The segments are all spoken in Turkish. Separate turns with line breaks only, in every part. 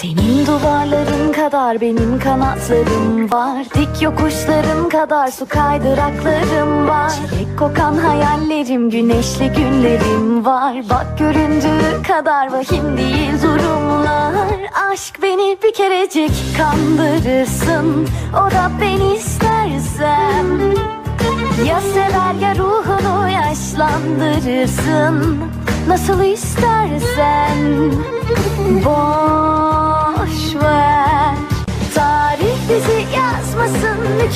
Senin duvarların kadar benim kanatlarım var. Dik yokuşların kadar su kaydıraklarım var. Çilek kokan hayallerim, güneşli günlerim var. Bak göründüğü kadar vahim değil durumlar. Aşk beni bir kerecik kandırırsın. O da beni istersem. Ya sever ya ruhunu yaşlandırırsın. Nasıl istersen. Boş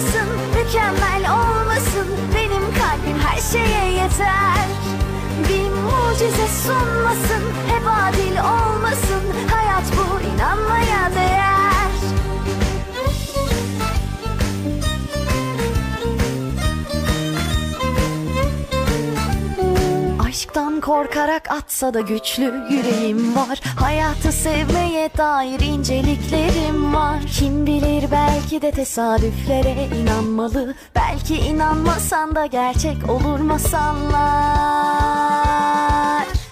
yazmasın Mükemmel olmasın. Benim kalbim her şeye yeter. Bir mucize sunmasın Hep adil olmasın. Hayat bu inanmaya değer. Aşktan korkarak atsa da güçlü yüreğim var. Hayatı sevmeye dair inceliklerim var. Kim bilir belki de tesadüflere inanmalı. Belki inanmasan da gerçek olur masallar.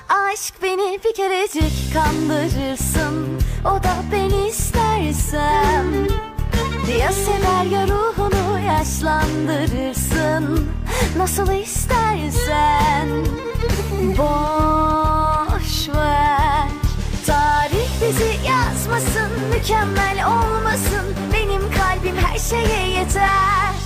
Aşk beni bir kerecik kandırırsın. O da beni istersem ya sever ya ruhunu yaşlandırırsın. Nasıl istersen. Boş ver. Tarih bizi yazmasın Mükemmel olmasın Benim kalbim her şeye yeter